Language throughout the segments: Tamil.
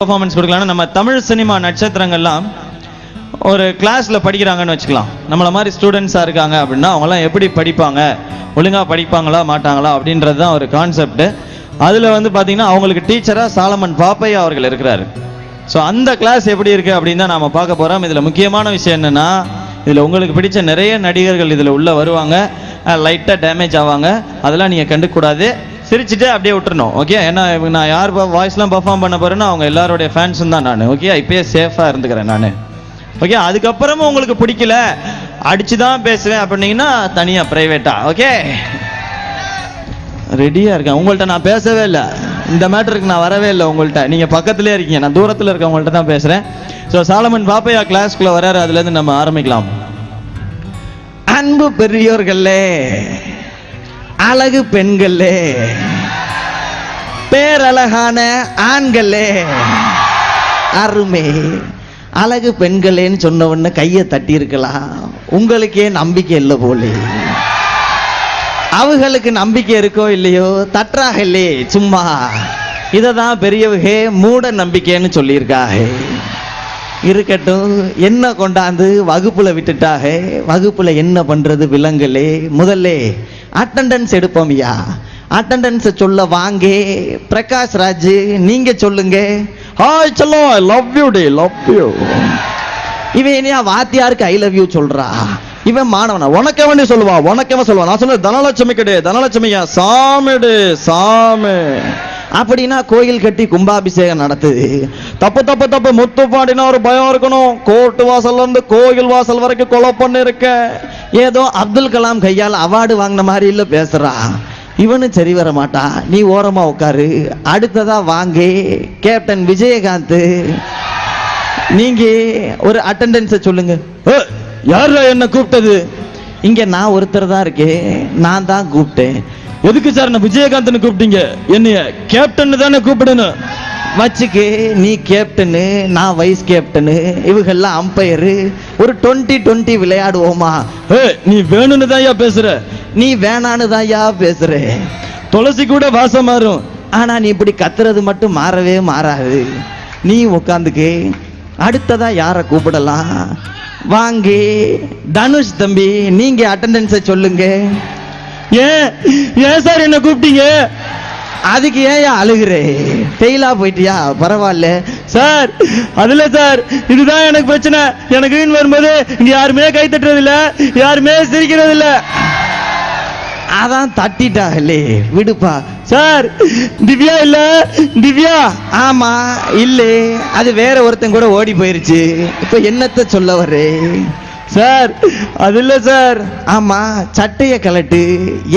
பர்ஃபார்மன்ஸ் கொடுக்கலாம் நம்ம தமிழ் சினிமா நட்சத்திரங்கள்லாம் ஒரு கிளாஸில் படிக்கிறாங்கன்னு வச்சுக்கலாம். நம்மளை மாதிரி ஸ்டூடெண்ட்ஸாக இருக்காங்க அப்படின்னா அவங்களாம் எப்படி படிப்பாங்க? ஒழுங்காக படிப்பாங்களா மாட்டாங்களா அப்படின்றது தான் ஒரு கான்செப்ட் அதில் வந்து பார்த்தீங்கன்னா அவங்களுக்கு டீச்சராக சாலமன் பாப்பையா அவர்கள் இருக்கிறாரு. ஸோ அந்த கிளாஸ் எப்படி இருக்குது அப்படின்னு தான் நாம பார்க்க போகிறோம் இதில் முக்கியமான விஷயம் என்னன்னா இதில் உங்களுக்கு பிடிச்ச நிறைய நடிகர்கள் இதில் உள்ளே வருவாங்க. லைட்டாக டேமேஜ் ஆவாங்க. அதெல்லாம் நீங்கள் கண்டுக்கூடாது சிரிச்சுட்டு அப்படியே விட்டுறணும் ஓகே ஏன்னா இவங்க நான் யார் வாய்ஸ்லாம் பர்ஃபார்ம் பண்ண போறேன்னா அவங்க எல்லாருடைய ஃபேன்ஸும் தான் நான் ஓகே இப்பயே சேஃபாக இருந்துக்கிறேன் நான். ஓகே அதுக்கப்புறமும் உங்களுக்கு பிடிக்கல அடிச்சு தான் பேசுவேன் அப்படின்னீங்கன்னா தனியாக ப்ரைவேட்டா ஓகே ரெடியாக இருக்கேன். உங்கள்கிட்ட நான் பேசவே இல்லை. இந்த மேட்டருக்கு நான் வரவே இல்லை உங்கள்கிட்ட நீங்கள் பக்கத்துலேயே இருக்கீங்க. நான் தூரத்தில் இருக்கவங்கள்ட்ட தான் பேசுகிறேன் ஸோ சாலமன் பாப்பையா கிளாஸ்க்குள்ளே வராரு அதுலேருந்து நம்ம ஆரம்பிக்கலாம். அன்பு பெரியோர்களே அழகு பெண்களே. பேரழகான ஆண்களே. அருமை. அழகு பெண்களேன்னு சொன்ன உடனே கையை தட்டி இருக்கலாம் உங்களுக்கே நம்பிக்கை இல்லை போலே. அவங்களுக்கு நம்பிக்கை இருக்கோ இல்லையோ தற்றாக இல்லையே சும்மா. இதை தான் பெரியவகே மூட நம்பிக்கைன்னு சொல்லியிருக்காங்க இருக்கட்டும் என்ன கொண்டாந்து வகுப்புல விட்டுட்டாக? வகுப்புல என்ன பண்றது விலங்குலே முதல்ல அட்டண்டன்ஸ் எடுப்போம் ஐயா. அட்டண்டன்ஸ் சொல்ல வாங்க. பிரகாஷ் ராஜ் நீங்க சொல்லுங்க. ஹாய் செல்லோ ஐ லவ் யூ டே லவ் யூ இவன் என்னையா வாத்தியாருக்கு ஐ லவ் யூ சொல்றா? இவன் மாணவனா? உனக்கவனே சொல்லுவா? உனக்கவன் சொல்லுவா? நான் சொன்ன தனலட்சுமி கிடையாது தனலட்சுமியா? சாமிடு சாமி. அப்படின்னா கோயில் கட்டி கும்பாபிஷேகம் நடத்துது. தப்பு தப்பு தப்பு. முத்து பாடினா ஒரு பயம் இருக்கணும். கோர்ட்டு வாசல்ல இருந்து கோயில் வாசல் வரைக்கும் கொலை பண்ணி இருக்க ஏதோ அப்துல் கலாம் கையால் அவார்டு வாங்கின மாதிரி இல்ல பேசுறா. இவனு சரி வர மாட்டா. நீ ஓரமா உட்காரு. அடுத்ததா வாங்க. கேப்டன் விஜயகாந்த். நீங்க ஒரு அட்டெண்டன்ஸை சொல்லுங்க. யாரா என்ன கூப்பிட்டது? இங்க நான் ஒருத்தர் தான் இருக்கேன். நான் தான் கூப்பிட்டேன். எதுக்கு சார் நான் விஜயகாந்த்னு கூப்பிட்டீங்க. என்னைய கேப்டன் தானே கூப்பிடணும். வச்சுக்கு நீ கேப்டனு நான் வைஸ் கேப்டனு இவங்கெல்லாம் அம்பையரு. ஒரு டுவெண்ட்டி டுவெண்ட்டி விளையாடுவோமா? நீ வேணும்னு தான்யா பேசுற. நீ வேணான்னு தான்யா பேசுற. துளசி கூட வாசம் மாறும். ஆனா நீ இப்படி கத்துறது மட்டும் மாறவே மாறாது. நீ உட்காந்துக்கு அடுத்ததா யாரை கூப்பிடலாம்? வாங்க தனுஷ் தம்பி நீங்க அட்டெண்டன்ஸை சொல்லுங்க. ஏன்? ஏன் சார் என்ன கூப்பிட்டீங்க? அதுக்கு ஏன் அழுகுறே? ஃபெயிலா போயிட்டியா? பரவாயில்ல. சார் அதுல சார் இதுதான் எனக்கு பிரச்சனை. எனக்கு வீண் வரும்போது இங்க யாருமே கை தட்டுறது இல்ல யாருமே சிரிக்கிறது இல்ல அதான் தட்டிட்டாங்களே விடுப்பா. சார் திவ்யா இல்ல? திவ்யா? ஆமா இல்லே. அது வேற ஒருத்தன் கூட ஓடி போயிருச்சு. இப்ப என்னத்த சொல்ல வரே சார் அது இல்ல சார். ஆமா சட்டைய கலட்டு.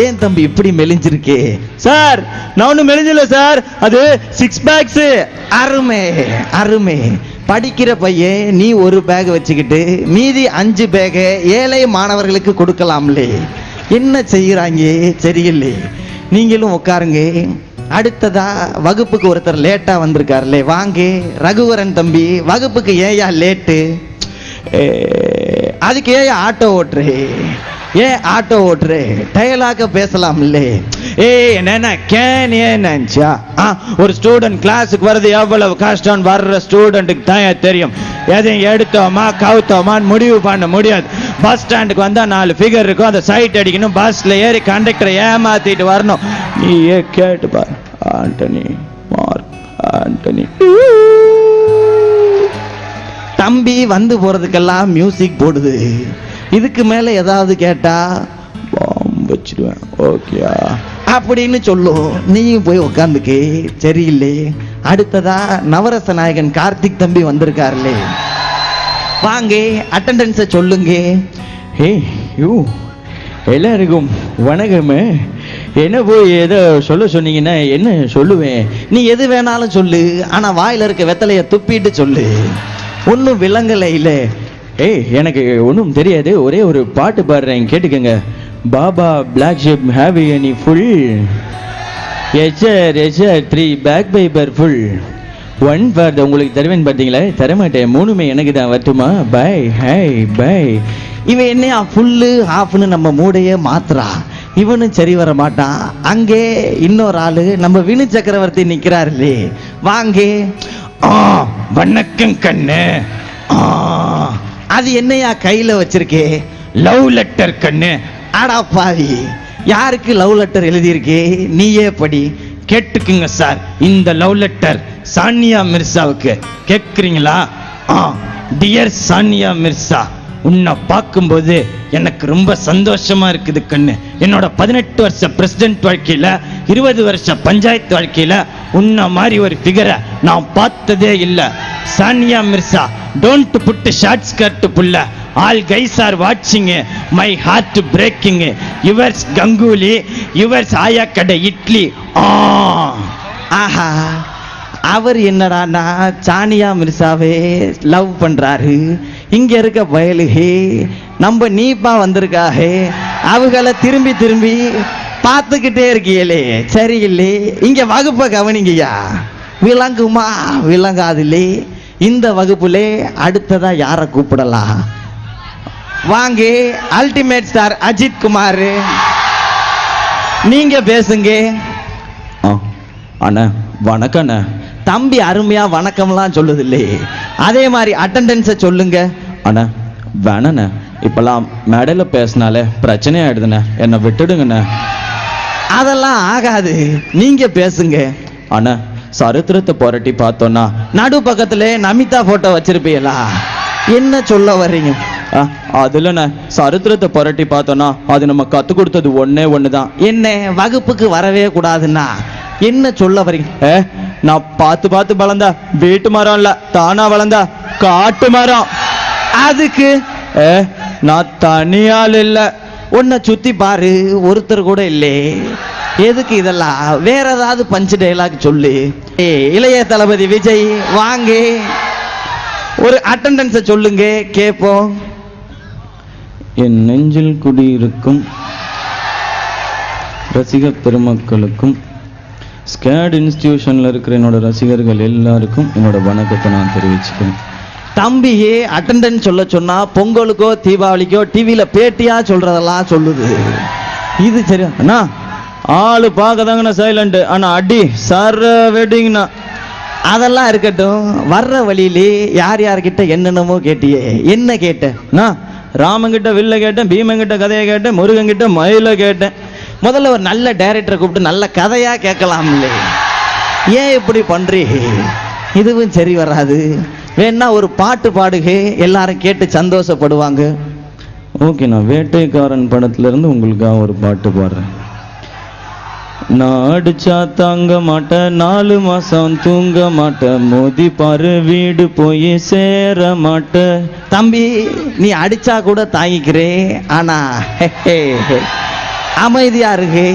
ஏன் தம்பி இப்படி மெலிஞ்சிருக்கே? சார் நான் ஒன்றும் மெலிஞ்சல சார். அது சிக்ஸ் பேக்ஸ் அருமை அருமை. படிக்கிற பையன் நீ ஒரு பேக் வச்சுக்கிட்டு மீதி அஞ்சு பேக ஏழை மாணவர்களுக்கு கொடுக்கலாம்லே. என்ன செய்யறாங்க சரியில்லை நீங்களும் உட்காருங்க. அடுத்ததா வகுப்புக்கு ஒருத்தர் லேட்டா வந்திருக்காருல்லே வாங்க ரகுவரன் தம்பி வகுப்புக்கு ஏயா லேட்டு அதுக்கு ஏன் ஆட்டோ ஓட்டுறே? ஏன் ஆட்டோ ஓட்டுறே? டயலாக பேசலாம் இல்லே ஏய் என்ன கேன் ஏன்ச்சா ஆ ஒரு ஸ்டூடெண்ட் கிளாஸுக்கு வர்றது எவ்வளவு கஷ்டம் வர்ற ஸ்டூடெண்ட்டுக்கு தான் தெரியும்? எதையும் எடுத்தோமா கவுத்தோமான்னு முடிவு பண்ண முடியாது. பஸ் ஸ்டாண்டுக்கு வந்தா நாலு ஃபிகர் இருக்கும். அந்த சைட் அடிக்கணும். பஸ்ல ஏறி கண்டக்டரை ஏமாத்திட்டு வரணும். நீ ஏ கேட்டு பார். ஆண்டனி மார்க் ஆண்டனி. தம்பி வந்து போறதுக்கெல்லாம் மியூசிக் போடுது. இதுக்கு மேல ஏதாவது கேட்டா பாம்பு வச்சிருவேன் ஓகேயா அப்படின்னு சொல்லும். நீயும் போய் உக்காந்துக்கு சரியில்லை. அடுத்ததா நவரச நாயகன் கார்த்திக் தம்பி வந்திருக்காருலே. வாங்க அட்டண்டன்ஸை சொல்லுங்க. ஹே யூ எல்லாருக்கும் வணக்கமே. என்ன போய் ஏதோ சொல்ல சொன்னீங்கன்னா என்ன சொல்லுவேன்? நீ எது வேணாலும் சொல்லு. ஆனா வாயில இருக்க வெத்தலைய துப்பிட்டு சொல்லு. ஒன்றும் விலங்கலை இல்லை. ஏய் எனக்கு ஒன்றும் தெரியாது. ஒரே ஒரு பாட்டு பாடுறேன். கேட்டுக்கங்க. Baa baa black sheep have any full HR HR three bag piper full one for உங்களுக்கு தருவேன் பார்த்தீங்களா? தரமாட்டேன். மூணுமே எனக்கு தான். வரட்டுமா? பை ஹை பை இவன் என்னையா ஃபுல்லு ஹாஃப்னு நம்ம மூடையே மாத்துறா. இவனும் சரி வர மாட்டான். அங்கே இன்னொரு ஆளு. நம்ம வினு சக்கரவர்த்தி நிக்கிறாருலே வாங்கே. வணக்கம் கண்ணு. அது என்னையா கையில வச்சிருக்கே? லவ் லெட்டர் கண்ணு. ஆடா பாவி. யாருக்கு லவ் லெட்டர் எழுதியிருக்கே? நீயே படி. கேட்டுக்குங்க சார். இந்த லவ் லெட்டர் சானியா மிர்சாவுக்கு. கேட்குறீங்களா ஆ. டியர் சானியா மிர்சா உன்னை பார்க்கும்போது எனக்கு ரொம்ப சந்தோஷமா இருக்குது கண்ணு. என்னோட பதினெட்டு வருஷ பிரசிடென்ட் வாழ்க்கையில இருபது வருஷ பஞ்சாயத்து வாழ்க்கையில உன்னை மாதிரி ஒரு ஃபிகரை நான் பார்த்ததே இல்லை. Sania Mirza don't put short skirt புள்ள. ஆல் கைஸ் ஆர் வாட்சிங் my heart breaking yours Ganguly yours ஆயா கடை இட்லி ஆ. ஆஹா. அவர் என்னடான்னா சானியா மிர்சாவே லவ் பண்றாரு. இங்க இருக்க வயலுகே நம்ம நீப்பா வந்திருக்காஹே அவங்கள திரும்பி திரும்பி பார்த்துக்கிட்டே இருக்கீங்களே சரியில்லே. இங்க வகுப்பை கவனிங்கய்யா. விளங்குமா? விளங்காதில்லே. இந்த வகுப்புலே அடுத்ததா யாரை கூப்பிடலாம்? வாங்க அல்டிமேட் ஸ்டார் அஜித் குமார். நீங்க பேசுங்க. ஆ, அண்ணா வணக்கம் அண்ணா தம்பி அருமையா வணக்கம்லாம் சொல்லுது இல்லையே அதே மாதிரி அட்டண்டன்ஸை சொல்லுங்க. அண்ணா வேணண்ணே. இப்பெல்லாம் மேடையில் பேசினாலே பிரச்சனை ஆயிடுதுண்ணே. என்னை விட்டுடுங்கண்ணே. அதெல்லாம் ஆகாது. நீங்க பேசுங்க. அண்ணா சரித்திரத்தை புரட்டி பார்த்தோன்னா நடு பக்கத்துல நமிதா போட்டோ வச்சிருப்பீங்களா? என்ன சொல்ல வர்றீங்க? அதுலண்ணே சரித்திரத்தை புரட்டி பார்த்தோன்னா அது நம்ம கற்றுக் கொடுத்தது ஒண்ணே ஒன்று தான் என்ன வகுப்புக்கு வரவே கூடாதுன்னா என்ன சொல்ல வர்றீங்க? ஏ நான் பார்த்து பார்த்து வளர்ந்தா வீட்டு மரம் இல்ல தானா வளர்ந்தா காட்டு மரம். அதுக்கு? நான் தனியால் இல்ல. உன்னை சுத்தி பாரு ஒருத்தர் கூட இல்லே. எதுக்கு இதெல்லாம்? வேற ஏதாவது பஞ்சு டைலாக் சொல்லு. ஏ இளைய தளபதி விஜய் வாங்க. ஒரு அட்டண்டன்ஸை சொல்லுங்க கேட்போம் என் நெஞ்சில் குடியிருக்கும் ரசிக பெருமக்களுக்கும் ஸ்கேட் இன்ஸ்டிடியூஷன்ல இருக்கிற என்னோட ரசிகர்கள் எல்லாருக்கும் என்னோட வணக்கத்தை நான் தெரிவிச்சுக்கிறேன். தம்பியே அட்டண்டன்ஸ் சொல்ல சொன்னா பொங்கலுக்கோ தீபாவளிக்கோ டிவியில பேட்டியா சொல்றதெல்லாம் சொல்லுது. இது சரி அண்ணா. ஆளு பார்க்கதாங்கண்ணா சைலண்ட் ஆனா அடி சர வெட்டிங்கண்ணா அதெல்லாம் இருக்கட்டும் வர்ற வழியிலே யார் யார்கிட்ட என்னென்னமோ கேட்டியே. என்ன கேட்ட அண்ணா ராமங்கிட்ட வில்ல கேட்டேன் பீமங்கிட்ட கதையை கேட்டேன் முருகங்கிட்ட மயில கேட்டேன். முதல்ல ஒரு நல்ல டைரக்டரை கூப்பிட்டு நல்ல கதையா கேட்கலாம்லே. ஏன் இப்படி பண்றீங்க இதுவும் சரி வராது. வேணா ஒரு பாட்டு பாடுக எல்லாரும் கேட்டு சந்தோஷப்படுவாங்க. ஓகே நான் வேட்டைக்காரன் படத்துல இருந்து உங்களுக்காக ஒரு பாட்டு பாடுறேன். நான் அடிச்சா தாங்க மாட்டேன் நாலு மாசம் தூங்க மாட்டேன். மோதி பாரு வீடு போய் சேர மாட்டேன். தம்பி நீ அடிச்சா கூட தாங்கிக்கிறே ஆனா. அமைதியா இருக்கு.